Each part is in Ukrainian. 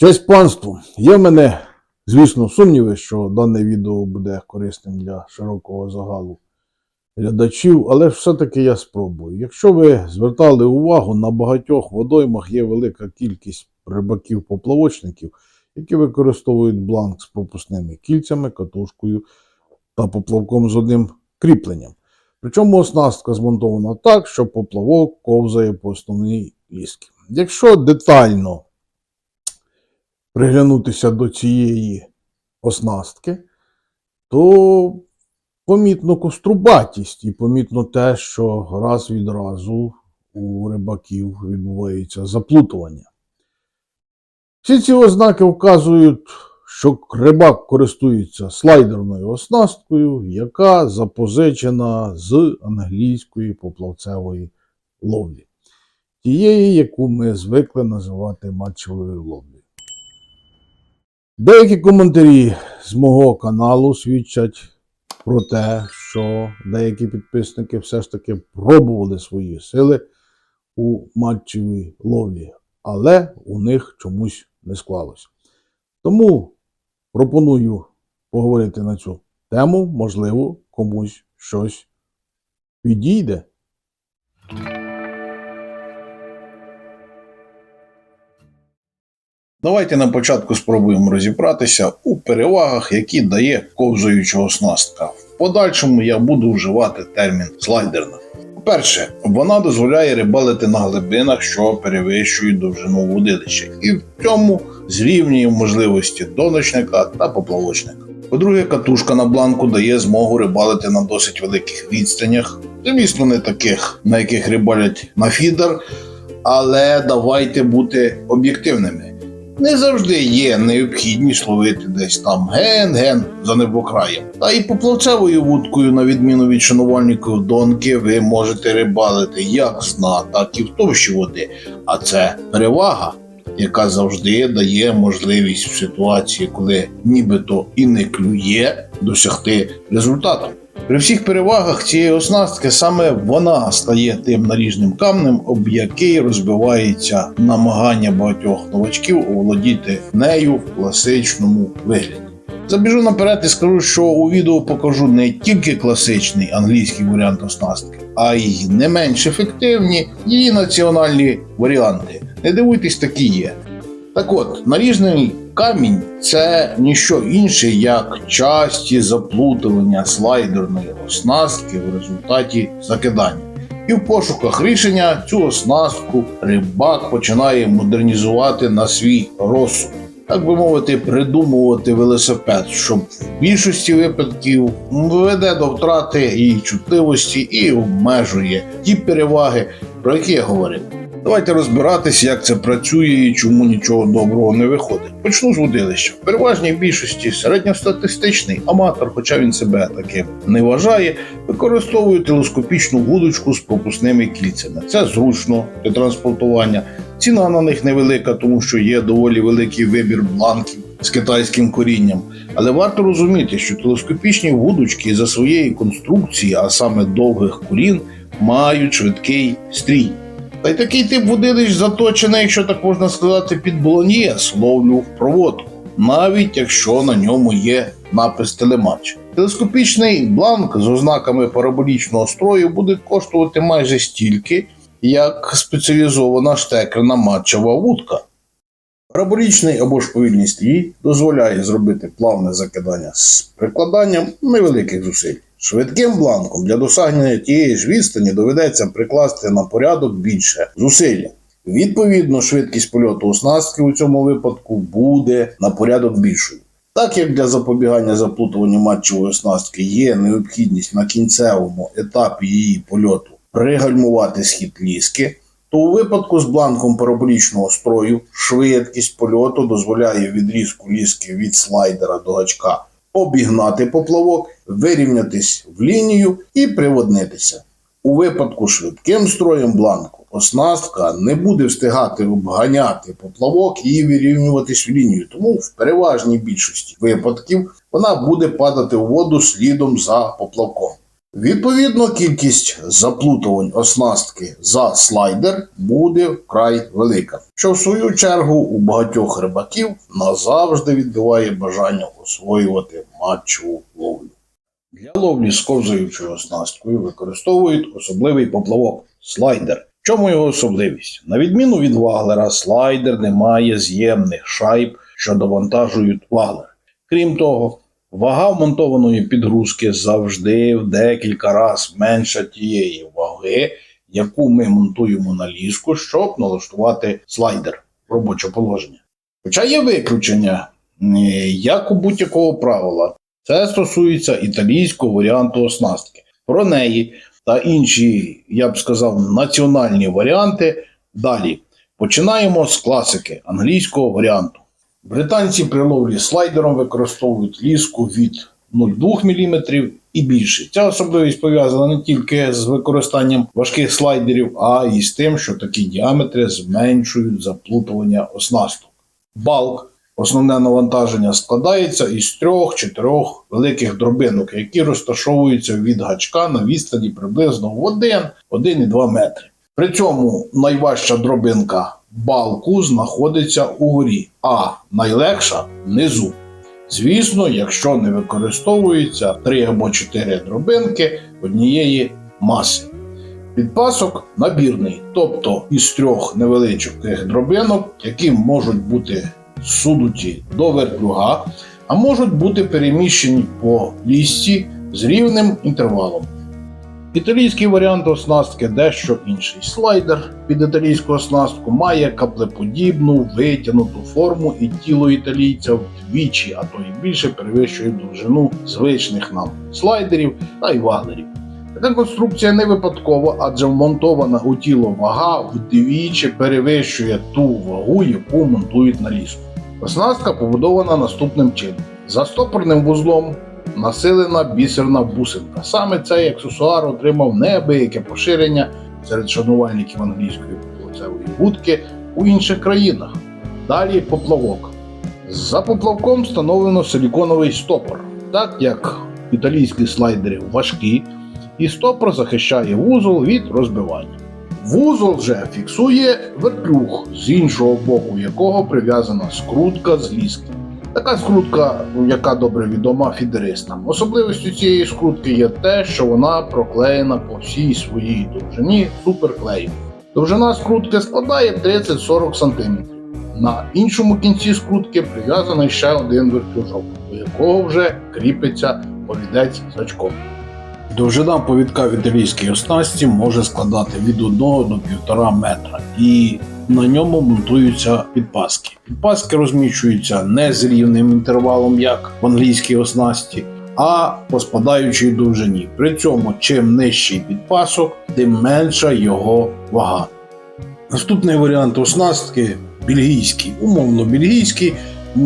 Честь панству! Є в мене, звісно, сумніви, що дане відео буде корисним для широкого загалу глядачів, але все-таки я спробую. Якщо ви звертали увагу, на багатьох водоймах є велика кількість рибаків-поплавочників, які використовують бланк з пропускними кільцями, катушкою та поплавком з одним кріпленням. Причому оснастка змонтована так, що поплавок ковзає по основній ліскі. Якщо детально приглянутися до цієї оснастки, то помітно кострубатість і помітно те, що раз від разу у рибаків відбувається заплутування. Всі ці ознаки вказують, що рибак користується слайдерною оснасткою, яка запозичена з англійської поплавцевої ловлі, тієї, яку ми звикли називати матчевою ловлею. Деякі коментарі з мого каналу свідчать про те, що деякі підписники все ж таки пробували свої сили у матчевій ловлі, але у них чомусь не склалося. Тому пропоную поговорити на цю тему, можливо, комусь щось підійде. Давайте на початку спробуємо розібратися у перевагах, які дає ковзаюча оснастка. В подальшому я буду вживати термін слайдерна. По-перше, вона дозволяє рибалити на глибинах, що перевищують довжину водилища, і в цьому зрівнює можливості доночника та поплавочника. По-друге, катушка на бланку дає змогу рибалити на досить великих відстанях, звісно, не таких, на яких рибалять на фідер, але давайте бути об'єктивними. Не завжди є необхідність ловити десь там ген-ген за небокраєм. Та і поплавцевою вудкою, на відміну від шанувальників донки, ви можете рибалити як з дна, так і в товщі води. А це перевага, яка завжди дає можливість в ситуації, коли нібито і не клює, досягти результату. При всіх перевагах цієї оснастки саме вона стає тим наріжним камнем, об який розбивається намагання багатьох новачків оволодіти нею в класичному вигляді. Забіжу наперед і скажу, що у відео покажу не тільки класичний англійський варіант оснастки, а й не менш ефективні її національні варіанти. Не дивуйтесь, такі є. Так от, наріжний камінь це ніщо інше, як часті заплутування слайдерної оснастки в результаті закидання. І в пошуках рішення цю оснастку рибак починає модернізувати на свій розсуд. Так би мовити, придумувати велосипед, що в більшості випадків веде до втрати її чутливості і обмежує ті переваги, про які я говорив. Давайте розбиратися, як це працює і чому нічого доброго не виходить. Почну з водилища. В переважній більшості середньостатистичний аматор, хоча він себе таким не вважає, використовує телескопічну вудочку з пропускними кільцями. Це зручно для транспортування. Ціна на них невелика, тому що є доволі великий вибір бланків з китайським корінням. Але варто розуміти, що телескопічні вудочки за своєї конструкції, а саме довгих колін, мають швидкий стрій. Та й такий тип водилищ заточений, якщо так можна сказати, під болоньєс, ловлю в проводку, навіть якщо на ньому є напис телематч. Телескопічний бланк з ознаками параболічного строю буде коштувати майже стільки, як спеціалізована штекерна матчева вудка. Параболічний або ж повільний стрій дозволяє зробити плавне закидання з прикладанням невеликих зусиль. Швидким бланком для досягнення тієї ж відстані доведеться прикласти на порядок більше зусилля. Відповідно, швидкість польоту оснастки у цьому випадку буде на порядок більшою. Так як для запобігання заплутуванню матчевої оснастки є необхідність на кінцевому етапі її польоту пригальмувати схід ліски, то у випадку з бланком параболічного строю швидкість польоту дозволяє відрізку ліски від слайдера до гачка обігнати поплавок, вирівнятись в лінію і приводнитися. У випадку швидким строєм бланку оснастка не буде встигати обганяти поплавок і вирівнюватись в лінію, тому в переважній більшості випадків вона буде падати у воду слідом за поплавком. Відповідно, кількість заплутувань оснастки за слайдер буде вкрай велика, що в свою чергу у багатьох рибаків назавжди відбиває бажання освоювати матчову ловлю. Для ловлі з ковзаючою оснасткою використовують особливий поплавок слайдер. В чому його особливість? На відміну від ваглера, слайдер не має з'ємних шайб, що довантажують ваглер. Крім того, вага вмонтованої підгрузки завжди в декілька разів менша тієї ваги, яку ми монтуємо на ліску, щоб налаштувати слайдер робоче положення. Хоча є виключення, як у будь-якого правила, це стосується італійського варіанту оснастки. Про неї та інші, я б сказав, національні варіанти далі. Починаємо з класики англійського варіанту. Британці при ловлі слайдером використовують ліску від 0,2 мм і більше. Ця особливість пов'язана не тільки з використанням важких слайдерів, а й з тим, що такі діаметри зменшують заплутування оснасток. Балк Основне навантаження складається із трьох-чотирьох великих дробинок, які розташовуються від гачка на відстані приблизно в 1-1,2 метри. При цьому найважча дробинка балку знаходиться угорі, а найлегша внизу. Звісно, якщо не використовуються 3 або 4 дробинки однієї маси. Підпасок набірний, тобто із трьох невеличких дробинок, які можуть бути сунуті до верблюга, а можуть бути переміщені по лісці з рівним інтервалом. Італійський варіант оснастки дещо інший. Слайдер під італійську оснастку має каплеподібну витягнуту форму, і тіло італійця вдвічі, а то й більше перевищує довжину звичних нам слайдерів та й вагнерів. Така конструкція не випадкова, адже вмонтована у тіло вага вдвічі перевищує ту вагу, яку монтують на ліску. Оснастка побудована наступним чином: за стопорним вузлом насилена бісерна бусинка. Саме цей аксесуар отримав неабияке поширення серед шанувальників англійської плоцевої вудки у інших країнах. Далі поплавок. За поплавком встановлено силіконовий стопор, так як італійські слайдери важкі, і стопор захищає вузол від розбивання. Вузол вже фіксує вертлюг, з іншого боку якого прив'язана скрутка з ліски. Така скрутка, яка добре відома фідеристам. Особливістю цієї скрутки є те, що вона проклеєна по всій своїй довжині суперклеєм. Довжина скрутки складає 30-40 см. На іншому кінці скрутки прив'язаний ще один вертюжок, до якого вже кріпиться повідець з очком. Довжина повідка в італійській оснасті може складати від 1 до 1,5 метра, і на ньому монтуються підпаски. Підпаски розміщуються не з рівним інтервалом, як в англійській оснасті, а по спадаючій довжині. При цьому, чим нижчий підпасок, тим менша його вага. Наступний варіант оснастки бельгійський, умовно бельгійський,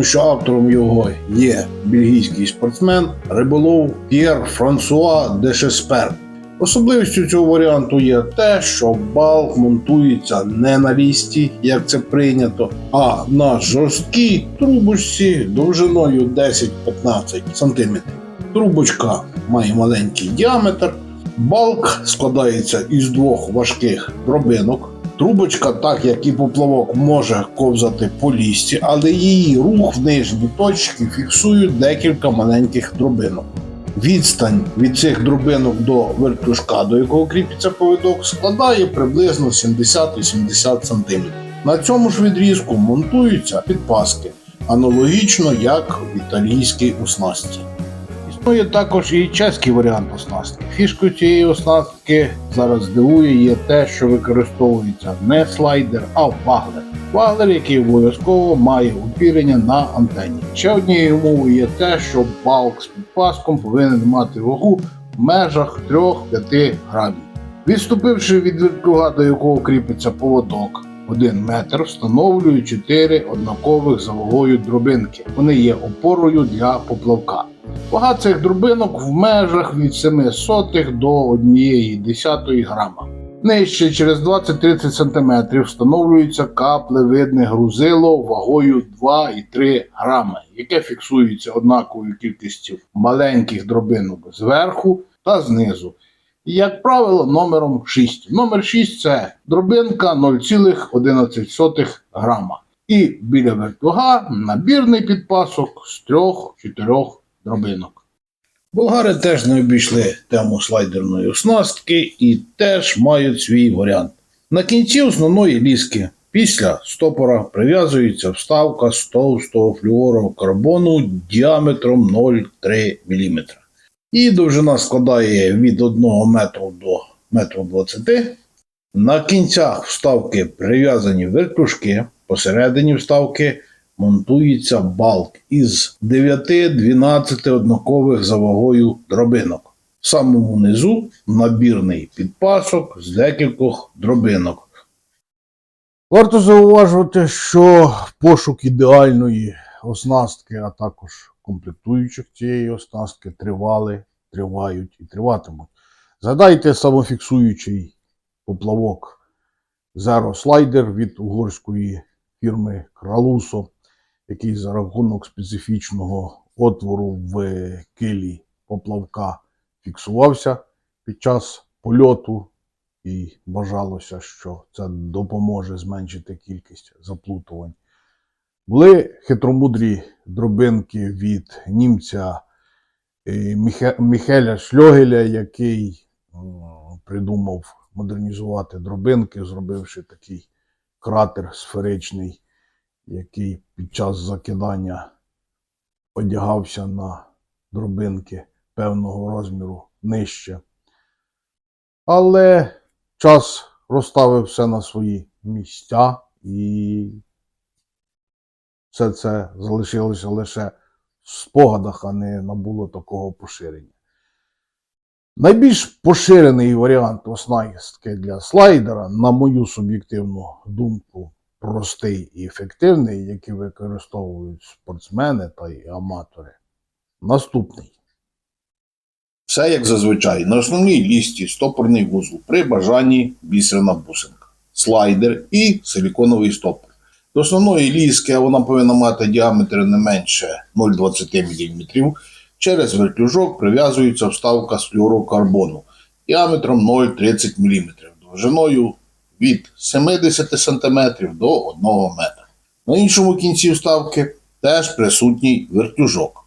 що автором його є бельгійський спортсмен риболов П'єр Франсуа де Шеспер. Особливістю цього варіанту є те, що балк монтується не на лісті, як це прийнято, а на жорсткій трубочці довжиною 10-15 см. Трубочка має маленький діаметр, балк складається із двох важких дробинок. Трубочка, так як і поплавок, може ковзати по лісці, але її рух в нижній точці фіксують декілька маленьких дробинок. Відстань від цих дробинок до вертушка, до якого кріпиться повідок, складає приблизно 70-80 см. На цьому ж відрізку монтуються підпаски, аналогічно як в італійській оснастці. Існує також і чеський варіант оснастки. Фішкою цієї оснастки зараз здивує є те, що використовується не слайдер, а ваглер. Ваглер, який обов'язково має упірення на антенні. Ще однією умовою є те, що балк з підпаском повинен мати вагу в межах 3-5 грамів. Відступивши від вертлюга, до якого кріпиться поводок 1 метр, встановлюю 4 однакових за вагою дробинки. Вони є опорою для поплавка. Вага цих дробинок в межах від 7 сотих до 1,1 грама. Нижче через 20-30 см встановлюється каплевидне грузило вагою 2,3 грами, яке фіксується однаковою кількістю маленьких дробинок зверху та знизу. Як правило, номером 6. Номер 6 це дробинка 0,11 грама. І біля вертуга набірний підпасок з 3-4 дробинок. Болгари теж не обійшли тему слайдерної оснастки і теж мають свій варіант. На кінці основної ліски після стопора прив'язується вставка з товстого флюорового карбону діаметром 0,3 мм. Її довжина складає від 1 метру до 1,20 м. На кінцях вставки прив'язані вертушки, посередині вставки монтується балк із 9-12 однакових за вагою дробинок. В самому низу набірний підпасок з декількох дробинок. Варто зауважувати, що пошук ідеальної оснастки, а також комплектуючих цієї оснастки тривали, тривають і триватимуть. Згадайте самофіксуючий поплавок Zero Slider від угорської фірми Кралусо, який за рахунок специфічного отвору в килі поплавка фіксувався під час польоту і бажалося, що це допоможе зменшити кількість заплутувань. Були хитромудрі дробинки від німця е, Міхеля Шльогеля, який придумав модернізувати дробинки, зробивши такий кратер сферичний, який під час закидання одягався на дробинки певного розміру нижче. Але час розставив все на свої місця, і все це залишилося лише в спогадах, а не набуло такого поширення. Найбільш поширений варіант оснастки для слайдера, на мою суб'єктивну думку, простий і ефективний, який використовують спортсмени та й аматори. Наступний. Все як зазвичай. На основній лісті стопорний вузол при бажанні бісерна бусинка, слайдер і силіконовий стопор. До основної ліски вона повинна мати діаметр не менше 0,20 мм. Через вертюжок прив'язується вставка з флюорокарбону діаметром 0,30 мм, довжиною від 70 см до 1 метра. На іншому кінці вставки теж присутній вертюжок.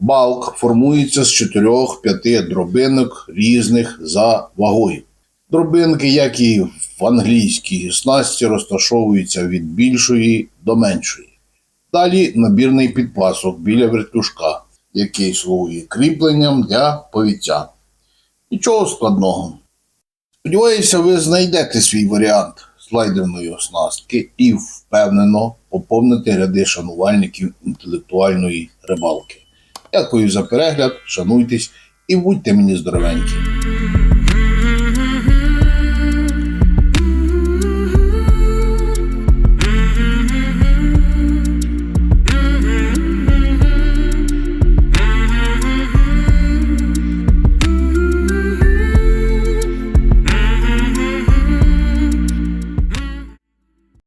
Балк формується з 4-5 дробинок різних за вагою. Дробинки, як і в англійській снасті, розташовуються від більшої до меншої. Далі набірний підпасок біля вертушка, який слугує кріпленням для повіття. Нічого складного. Сподіваюся, ви знайдете свій варіант слайдерної оснастки і впевнено поповните ряди шанувальників інтелектуальної рибалки. Дякую за перегляд, шануйтесь і будьте мені здоровенькі.